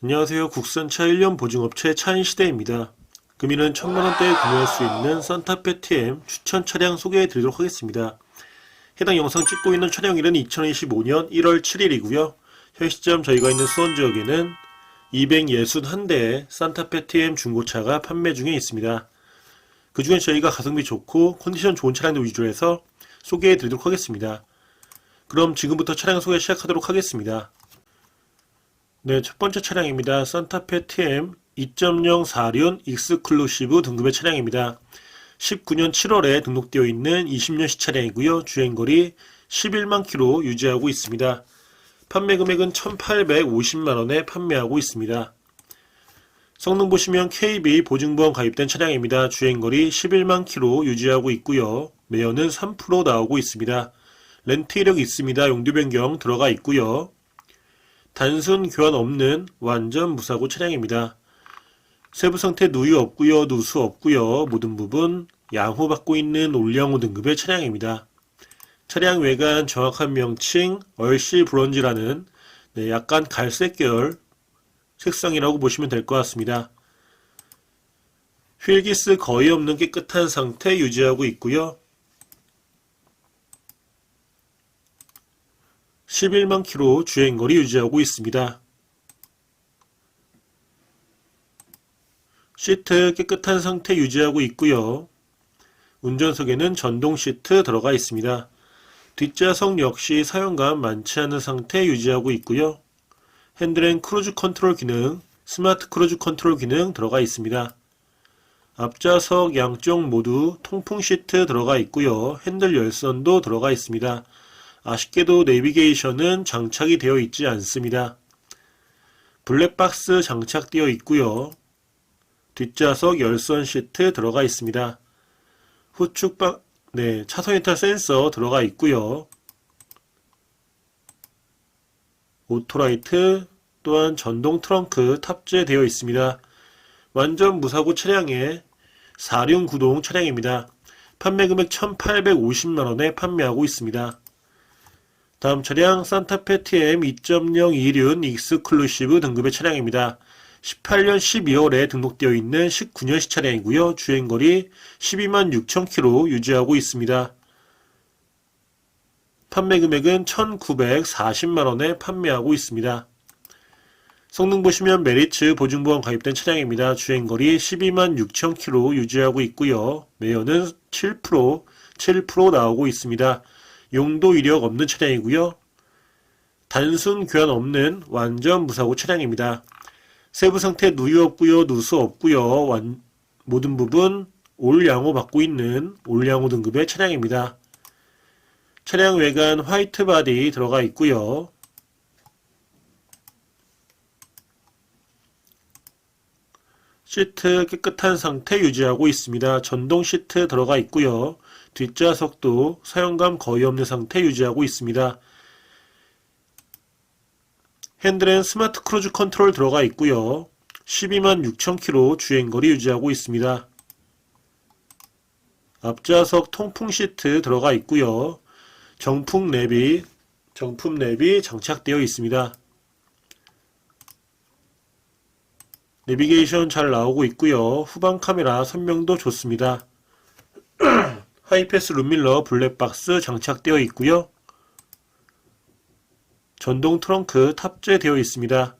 안녕하세요. 국산차 1년 보증업체 차인시대입니다. 금일은 천만원대에 구매할 수 있는 산타페 TM 추천 차량 소개해 드리도록 하겠습니다. 해당 영상 찍고 있는 촬영일은 2025년 1월 7일이고요. 현 시점 저희가 있는 수원 지역에는 261대의 산타페 TM 중고차가 판매 중에 있습니다. 그 중에 저희가 가성비 좋고 컨디션 좋은 차량들 위주로 해서 소개해 드리도록 하겠습니다. 그럼 지금부터 차량 소개 시작하도록 하겠습니다. 네, 첫 번째 차량입니다. 산타페 TM 2.0 4륜 익스클루시브 등급의 차량입니다. 19년 7월에 등록되어 있는 20년식 차량이고요. 주행거리 11만 킬로 유지하고 있습니다. 판매 금액은 1,850만원에 판매하고 있습니다. 성능 보시면 KB 보증보험 가입된 차량입니다. 주행거리 11만 킬로 유지하고 있고요. 매연은 3% 나오고 있습니다. 렌트 이력 있습니다. 용도 변경 들어가 있고요. 단순 교환 없는 완전 무사고 차량입니다. 세부 상태 누유 없고요, 누수 없고요. 모든 부분 양호 받고 있는 올양호 등급의 차량입니다. 차량 외관 정확한 명칭 얼씨 브론즈라는 네, 약간 갈색 계열 색상이라고 보시면 될 것 같습니다. 휠기스 거의 없는 깨끗한 상태 유지하고 있고요. 11만 킬로 주행거리 유지하고 있습니다. 시트 깨끗한 상태 유지하고 있고요. 운전석에는 전동 시트 들어가 있습니다. 뒷좌석 역시 사용감 많지 않은 상태 유지하고 있고요. 핸들엔 크루즈 컨트롤 기능, 스마트 크루즈 컨트롤 기능 들어가 있습니다. 앞좌석 양쪽 모두 통풍 시트 들어가 있고요. 핸들 열선도 들어가 있습니다. 아쉽게도 내비게이션은 장착이 되어 있지 않습니다. 블랙박스 장착되어 있고요. 뒷좌석 열선 시트 들어가 있습니다. 후측 방 네, 차선 이탈 센서 들어가 있고요. 오토라이트 또한 전동 트렁크 탑재되어 있습니다. 완전 무사고 차량의 4륜 구동 차량입니다. 판매 금액 1,850만원에 판매하고 있습니다. 다음 차량 산타페 TM 2.0 2륜 익스클루시브 등급의 차량입니다. 18년 12월에 등록되어 있는 19년식 차량이고요. 주행거리 12만 6천 킬로 유지하고 있습니다. 판매 금액은 1,940만원에 판매하고 있습니다. 성능 보시면 메리츠 보증보험 가입된 차량입니다. 주행거리 12만 6천 킬로 유지하고 있고요. 매연은 7%, 7% 나오고 있습니다. 용도 이력 없는 차량이고요. 단순 교환 없는 완전 무사고 차량입니다. 세부 상태 누유 없고요, 누수 없고요. 완, 모든 부분 올 양호 받고 있는 올 양호 등급의 차량입니다. 차량 외관 화이트 바디 들어가 있고요. 시트 깨끗한 상태 유지하고 있습니다. 전동 시트 들어가 있고요. 뒷좌석도 사용감 거의 없는 상태 유지하고 있습니다. 핸들엔 스마트 크루즈 컨트롤 들어가 있고요. 12만 6천 킬로 주행거리 유지하고 있습니다. 앞좌석 통풍 시트 들어가 있고요. 정품 랩이 정품 랩이 장착되어 있습니다. 내비게이션 잘 나오고 있고요. 후방 카메라 선명도 좋습니다. 하이패스 룸밀러 블랙박스 장착되어 있고요. 전동 트렁크 탑재되어 있습니다.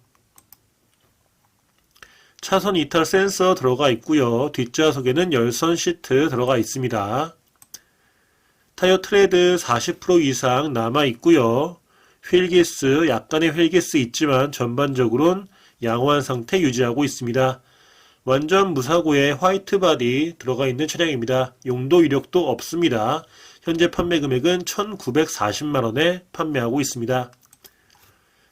차선 이탈 센서 들어가 있고요. 뒷좌석에는 열선 시트 들어가 있습니다. 타이어 트레드 40% 이상 남아 있고요. 휠기스 약간의 휠기스 있지만 전반적으로는 양호한 상태 유지하고 있습니다. 완전 무사고에 화이트 바디 들어가 있는 차량입니다. 용도 이력도 없습니다. 현재 판매 금액은 1,940만원에 판매하고 있습니다.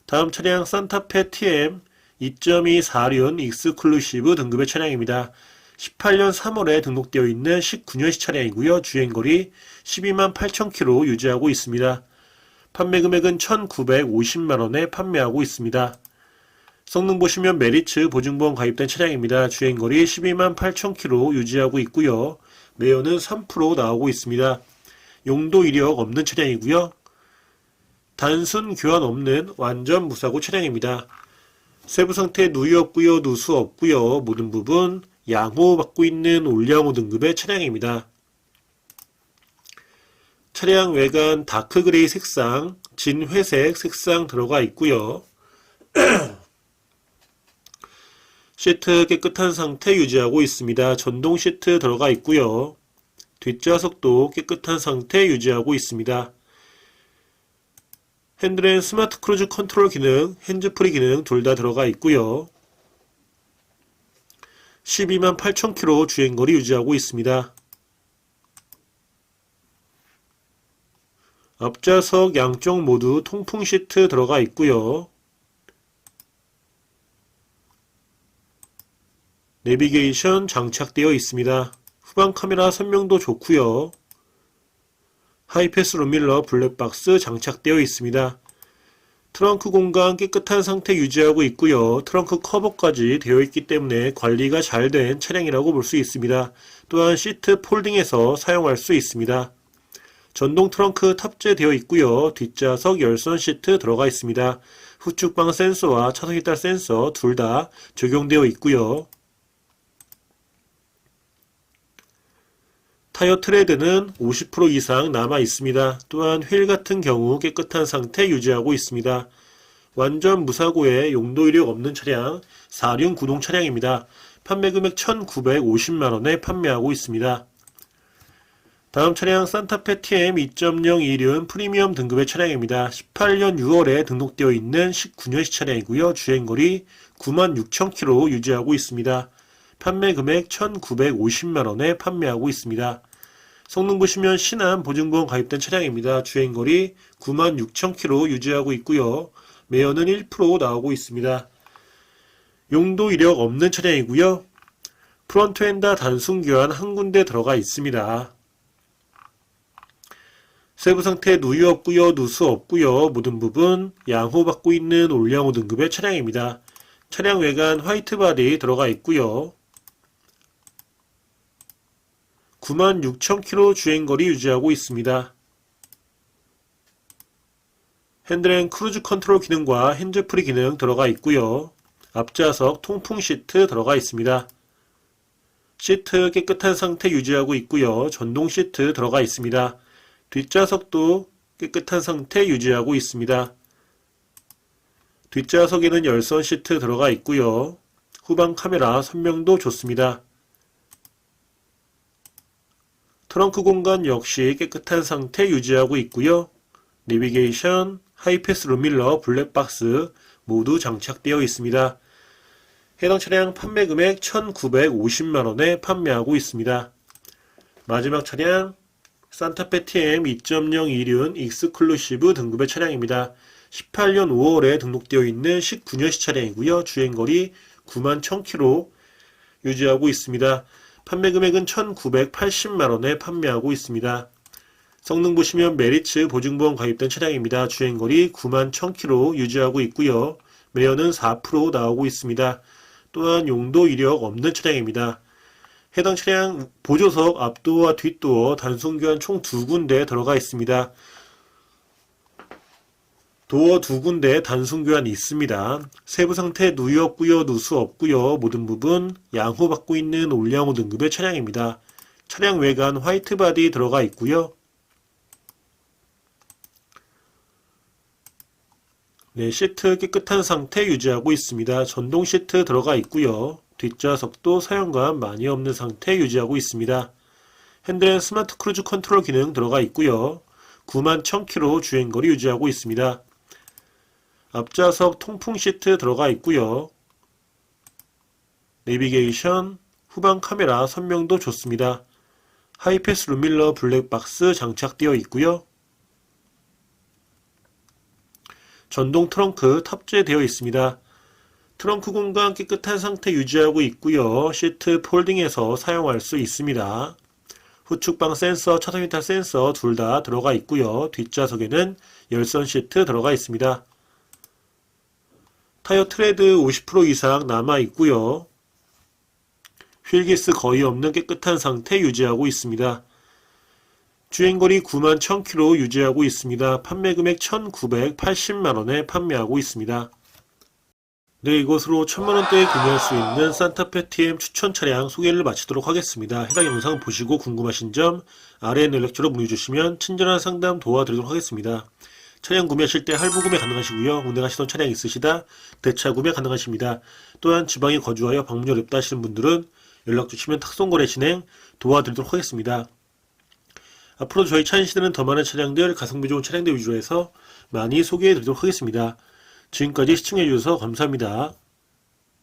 다음 차량 산타페 TM 2.2 4륜 익스클루시브 등급의 차량입니다. 18년 3월에 등록되어 있는 19년식 차량이고요. 주행거리 12만 8천 킬로 유지하고 있습니다. 판매 금액은 1,950만원에 판매하고 있습니다. 성능 보시면 메리츠 보증보험 가입된 차량입니다. 주행거리 12만 8천 킬로 유지하고 있고요. 매연은 3% 나오고 있습니다. 용도 이력 없는 차량이고요. 단순 교환 없는 완전 무사고 차량입니다. 세부 상태 누유 없고요, 누수 없고요. 모든 부분 양호 받고 있는 올양호 등급의 차량입니다. 차량 외관 다크 그레이 색상, 진 회색 색상 들어가 있고요. 시트 깨끗한 상태 유지하고 있습니다. 전동 시트 들어가 있고요. 뒷좌석도 깨끗한 상태 유지하고 있습니다. 핸들엔 스마트 크루즈 컨트롤 기능, 핸즈프리 기능 둘 다 들어가 있고요. 12만 8,000km 주행거리 유지하고 있습니다. 앞좌석 양쪽 모두 통풍 시트 들어가 있고요. 내비게이션 장착되어 있습니다. 후방 카메라 선명도 좋고요. 하이패스 룸밀러 블랙박스 장착되어 있습니다. 트렁크 공간 깨끗한 상태 유지하고 있고요. 트렁크 커버까지 되어 있기 때문에 관리가 잘 된 차량이라고 볼 수 있습니다. 또한 시트 폴딩해서 사용할 수 있습니다. 전동 트렁크 탑재되어 있고요. 뒷좌석 열선 시트 들어가 있습니다. 후측방 센서와 차선 이탈 센서 둘 다 적용되어 있고요. 타이어 트레드는 50% 이상 남아 있습니다. 또한 휠 같은 경우 깨끗한 상태 유지하고 있습니다. 완전 무사고에 용도 이력 없는 차량 4륜 구동 차량입니다. 판매 금액 1,950만원에 판매하고 있습니다. 다음 차량 산타페 TM 2.0 2륜 프리미엄 등급의 차량입니다. 18년 6월에 등록되어 있는 19년식 차량이고요. 주행거리 96,000km 유지하고 있습니다. 판매 금액 1,950만원에 판매하고 있습니다. 성능 보시면 신한 보증보험 가입된 차량입니다. 주행거리 96,000km 유지하고 있고요. 매연은 1% 나오고 있습니다. 용도 이력 없는 차량이고요. 프론트 엔다 단순 교환 한 군데 들어가 있습니다. 세부 상태 누유 없고요, 누수 없고요. 모든 부분 양호 받고 있는 올양호 등급의 차량입니다. 차량 외관 화이트 바디 들어가 있고요. 96,000km 주행거리 유지하고 있습니다. 핸들엔 크루즈 컨트롤 기능과 핸즈프리 기능 들어가 있고요. 앞좌석 통풍 시트 들어가 있습니다. 시트 깨끗한 상태 유지하고 있고요. 전동 시트 들어가 있습니다. 뒷좌석도 깨끗한 상태 유지하고 있습니다. 뒷좌석에는 열선 시트 들어가 있고요. 후방 카메라 선명도 좋습니다. 트렁크 공간 역시 깨끗한 상태 유지하고 있고요. 내비게이션, 하이패스 룸밀러, 블랙박스 모두 장착되어 있습니다. 해당 차량 판매 금액 1,950만원에 판매하고 있습니다. 마지막 차량 산타페 TM 2.0 2륜 익스클루시브 등급의 차량입니다. 18년 5월에 등록되어 있는 19년식 차량이고요. 주행거리 9만 1000km 유지하고 있습니다. 판매 금액은 1,980만원에 판매하고 있습니다. 성능 보시면 메리츠 보증보험 가입된 차량입니다. 주행거리 9만 1000km 유지하고 있고요. 매연은 4% 나오고 있습니다. 또한 용도 이력 없는 차량입니다. 해당 차량 보조석 앞도어와 뒷도어 단순 교환 총 두 군데 들어가 있습니다. 도어 두 군데 단순 교환이 있습니다. 세부 상태 누유 없고요, 누수 없고요. 모든 부분 양호 받고 있는 올양호 등급의 차량입니다. 차량 외관 화이트 바디 들어가 있고요. 네, 시트 깨끗한 상태 유지하고 있습니다. 전동 시트 들어가 있고요. 뒷좌석도 사용감 많이 없는 상태 유지하고 있습니다. 핸들엔 스마트 크루즈 컨트롤 기능 들어가 있고요. 9만 1000km 주행거리 유지하고 있습니다. 앞좌석 통풍 시트 들어가 있고요. 내비게이션, 후방 카메라 선명도 좋습니다. 하이패스 룸밀러 블랙박스 장착되어 있고요. 전동 트렁크 탑재되어 있습니다. 트렁크 공간 깨끗한 상태 유지하고 있고요. 시트 폴딩해서 사용할 수 있습니다. 후측방 센서, 차선 이탈 센서 둘 다 들어가 있고요. 뒷좌석에는 열선 시트 들어가 있습니다. 타이어 트레드 50% 이상 남아 있고요. 휠기스 거의 없는 깨끗한 상태 유지하고 있습니다. 주행거리 9만 1000km 유지하고 있습니다. 판매 금액 1980만원에 판매하고 있습니다. 네, 이것으로 천만원대에 구매할 수 있는 산타페 TM 추천 차량 소개를 마치도록 하겠습니다. 해당 영상 보시고 궁금하신 점 아래 연락처로 문의 주시면 친절한 상담 도와드리도록 하겠습니다. 차량 구매하실 때 할부 구매 가능하시고요. 운행하시던 차량 있으시다 대차 구매 가능하십니다. 또한 지방에 거주하여 방문이 어렵다 하시는 분들은 연락 주시면 탁송 거래 진행 도와드리도록 하겠습니다. 앞으로 저희 차인시대는 더 많은 차량들, 가성비 좋은 차량들 위주로 해서 많이 소개해 드리도록 하겠습니다. 지금까지 시청해 주셔서 감사합니다.